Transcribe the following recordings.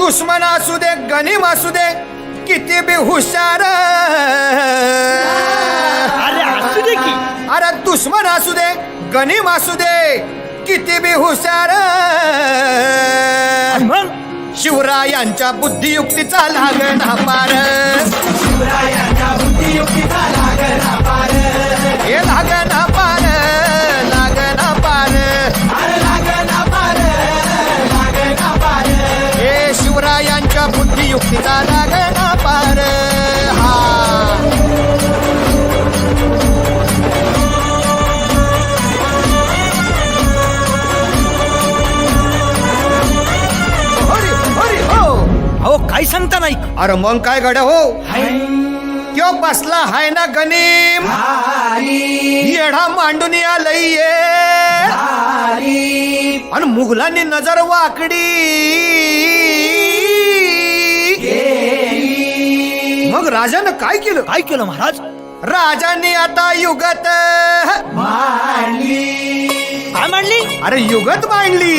दुश्मन असू दे गनिम असू दे किती बी हुशार. अरे असू दे की. अरे दुश्मन असू दे गनिम असू दे किती बी हुशार. मग? शिवरायांच्या बुद्धियुक्तीचा लागणा पार. हे पार हा हो अहो काय सांगता नाही? अरे मग काय गड हो? क्यो बसला हाय ना गनीम? येढा मांडून आलंय आणि मुघलांनी नजर वाकडी. मग राजानं काय केलं? काय केलं महाराज? राजांनी आता युगत काय मांडली? अरे युगत मांडली.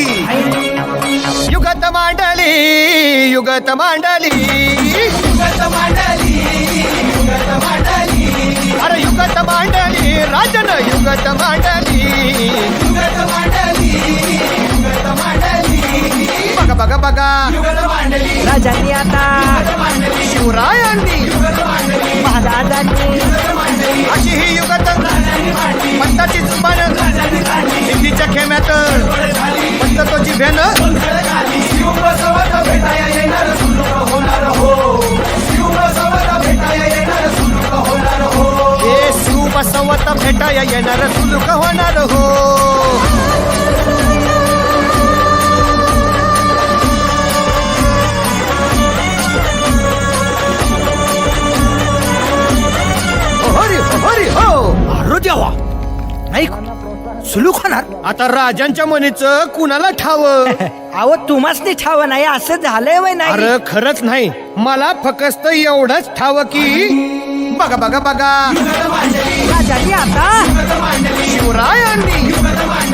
युगत मांडली युगत मांडली. अरे युगत मांडली राजन युगत मांडली. बघा बघा बघा. राजांनी आता शिवरायांनी महाराजांनी अशी ही युगत पंताची जुबान हिंदीच्या खेम्यात पंत तो जिभेन हे शिव बसवत भेटाया येणार सुलूक होणार हो. नाही सुलूक होणार आता राजांच्या मनीच कुणाला ठाव? अहो तुम्हाच नाही ठाव नाही असं झालंय वय नाही. अरे खरंच नाही. मला फकस्त एवढंच ठाव की बघा बघा बघा. राजांनी आता शिवरायांनी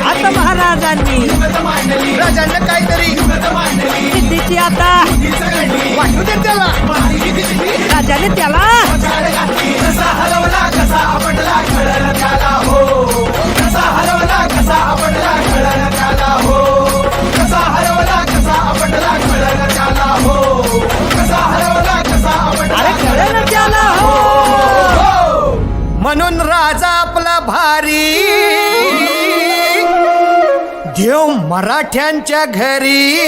आता महाराजांनी राजांना सिद्धीची आता. वाटू दे त्याला राजाने त्याला हो. म्हणून राजा आपला भारी. देव मराठ्यांच्या घरी.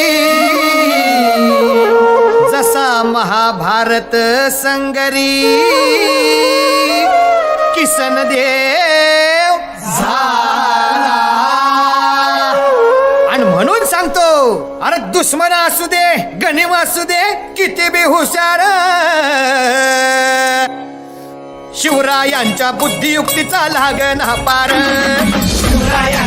जसा महाभारत संगरी किसन देव झाला. आणि म्हणून सांगतो अरे दुश्मन असू दे गणिम असू दे किती बी हुशार. शिवरायांच्या बुद्धियुक्तीचा लागण हा पार. शिवराया